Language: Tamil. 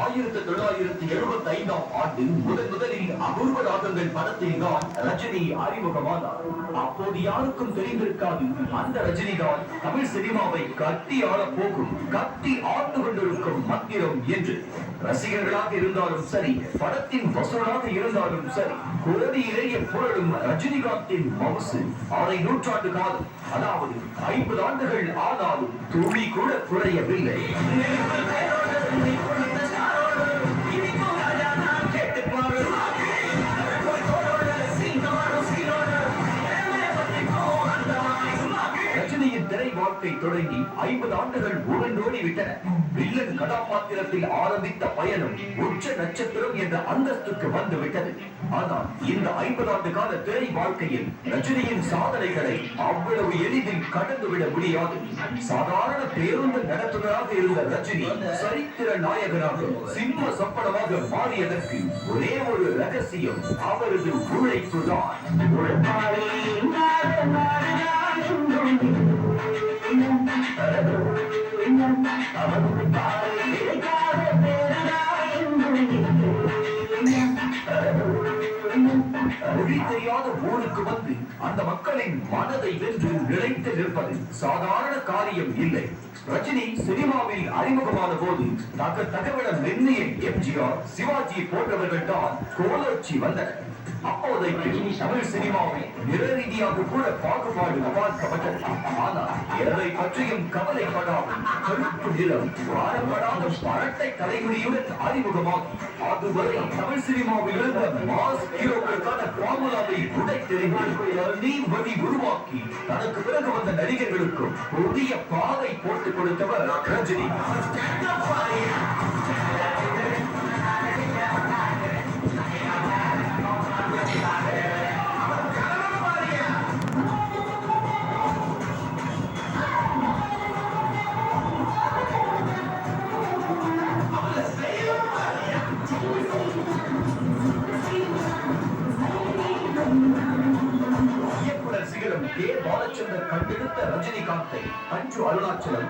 ஆயிரத்தி தொள்ளாயிரத்தி எழுபத்தி ஐந்தாம் ஆண்டில் முதன் முதலில் அபூர்வ ராகங்கள் படத்தில் தான் ரஜினி அறிமுகமானார். அப்போது யாருக்கும் தெரிந்திருக்காது. அந்த ரஜினி தான் தமிழ் சினிமாவை கட்டி ஆள போகும் கத்தி ஆண்டு இருக்கிறோம் என்று. ரசிகர்களாக இருந்தாலும் சரி படத்தின் வசூலாக இருந்தாலும் சரி கோடியிலேயே புரளும் ரஜினிகாந்தின் மவுசு அரை நூற்றாண்டு காலம் அதாவது ஐம்பது ஆண்டுகள் ஆனாலும் துளி கூட குறையவில்லை. ரஜினியின் வாழ்க்கை தொடங்கி ஐம்பது ஆண்டுகள் உருண்டோடி விட்டன. வில்லன் கதாபாத்திரத்தில் ஆரம்பித்த பயணம் உச்ச நட்சத்திரம் என்ற அந்தஸ்துக்கு வந்து விட்டது ஆனால் இந்த ஐம்பது ஆண்டு கால திரை வாழ்க்கையில் ரஜினியின் சாதனைகளை அவ்வளவு எளிதில் கடந்துவிட முடியாது. சாதாரண பேருந்து நடத்துனராக இருந்த ரஜினி சரித்திர நாயகனாக சிம்ம சப்பனமாக மாறியதற்கு ஒரே ஒரு ரகசியம் அவரது உழைப்புதான். மொழி தெரியாத ஊருக்கு வந்து அந்த மக்களின் மனதை வென்று நிலைத்து நிற்பது சாதாரண காரியம் இல்லை. ரஜினி சினிமாவில் அறிமுகமான போது தக தகவல மென்னிய எம்ஜிஆர் சிவாஜி போன்றவர்கள் தான் கோலோச்சி வந்தனர். அப்போதைக்கு தமிழ் சினிமாவில் நிற ரீதியாக கூட பாகுபாடு பார்க்கப்பட்டது ஆனால் எதை பற்றியும் கவலைப்படாமல் கருப்பு நிறம் வாரப்படாத பரட்டை தலைமுடியுடன் அறிமுகமாகி அதுவரை தமிழ் சினிமாவில் இருந்த மாஸ் ஹீரோக்களுக்கான ஃபார்முலாவை தனி வழி உருவாக்கி தனக்கு பிறகு வந்த நடிகர்களுக்கும் புதிய பாதை போட்டுக் கொடுத்தவர் ரஜினி. இயக்குனர் கே பாலச்சந்தர் கண்டெடுத்த ரஜினிகாந்தை அன்று அருணாச்சலம்